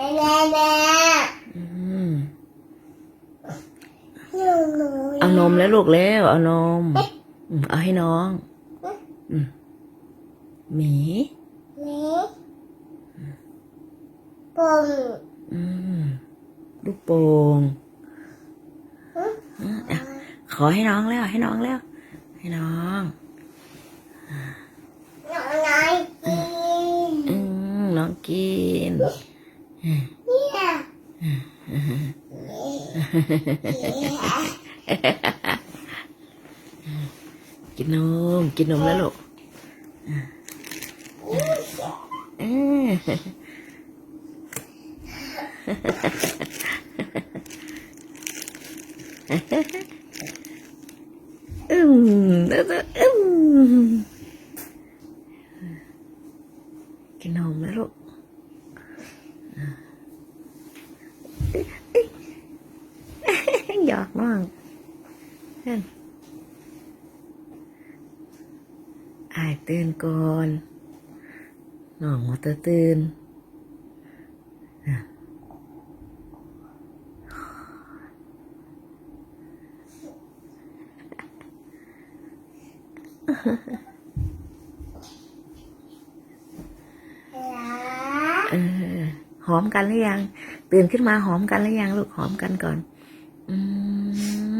ม่แม่แม่อืมหนูหนูเอานมแล้วลูกแล้วเอานมอืมเอาให้น้องอืมหมีนี่ปุ่มอืมลูกโป่งอะขอให้น้องแล้วให้น้องแล้ว ให้น้องหนูน้อยกินอืมน้องกินเนี่ยกินนมกินนมแล้วลูกเอออืมแล้วก็อืมกิน นมแล้วลูกหยอกน้อง เฮ้ยอายตื่นก่อนน้องมาเตอตื่นอะเออหอมกันหรือยัง ตื่นขึ้นมาหอมกันหรือยัง ลูกหอมกันก่อน อื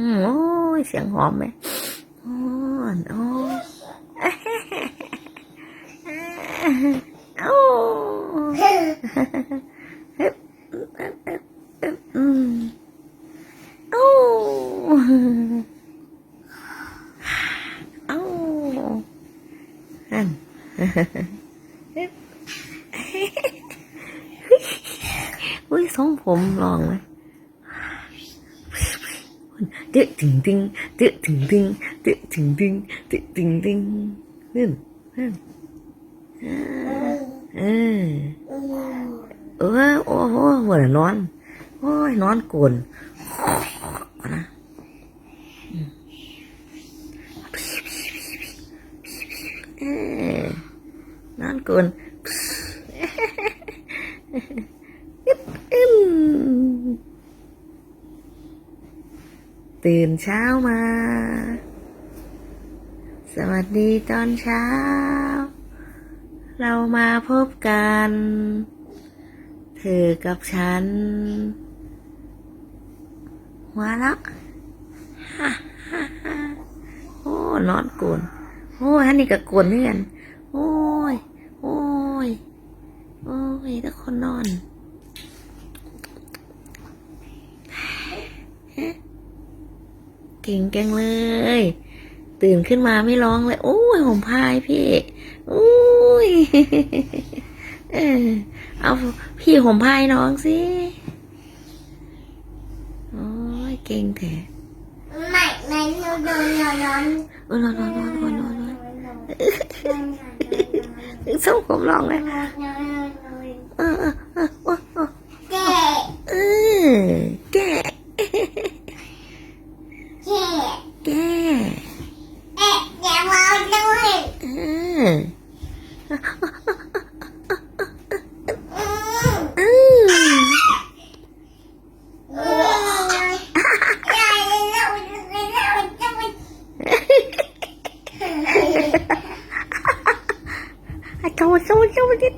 มโอ้ ยเสียงหอมไหมโอ้ยโอ้ยโอ้ยอืมโอ้โอ้อันอุ้ยทรงผมลองไหม ตึ๊ถึงตึงตึ๊ถึงตึงตึ๊ถึงตึงตึ๊ถึงตึงนั่นนั่นเออเออโอ้โหหัวนอนโอ้ยนอนกวนนะเออนอนกวนอืม ตื่นเช้ามา สวัสดีตอนเช้า เรามาพบกัน เธอกับฉันหัวละฮ่าฮ่าฮ่าโอ้นอนกวนโอ้ยอันนี้ก็กวนเหมือนกันโอ้ย โอ้ย โอ้ยทุกคนนอน ก่งจังเลย ตื่นขึ้นมาไม่ร้องเลยโอ้ยผมพายพี่โอ้ยเออเอาพี่ผมพายน้องสิโอ้ยเก่งแท้ไม่ไม่หนูโดนนอนนอนเออนอนนอนนอนนอนนอนนอนนอนส่งผมร้องเลยอนเออเออเออเออเออ เจ๊ เออแก่ เจ๊ แก่ เอ๊ะอย่ามองด้วย เออ อืม อืม อย่าเล่นเล่นเล่นเล่นจะไป อะโจโจโจดิ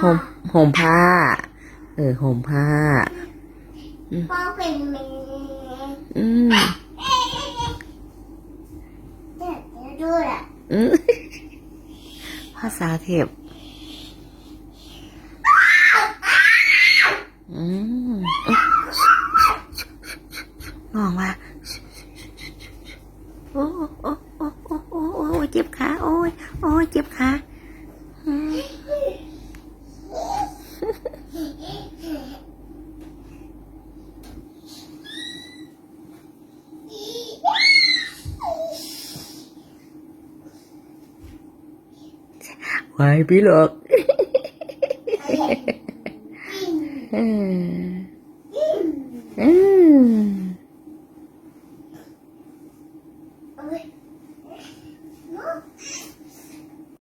ห่มห่มผ้า เออห่มผ้าพ่อเป็นแม่อืมเดี๋ยวดูแหละอืมภาษาเทพอืมน้องว่า โอ้โอ้โอ้โอ้โอ้โอ้ยเจ็บขาโอ้ยโอ้ยเจ็บขาอืมไว้พี่หลอกเออ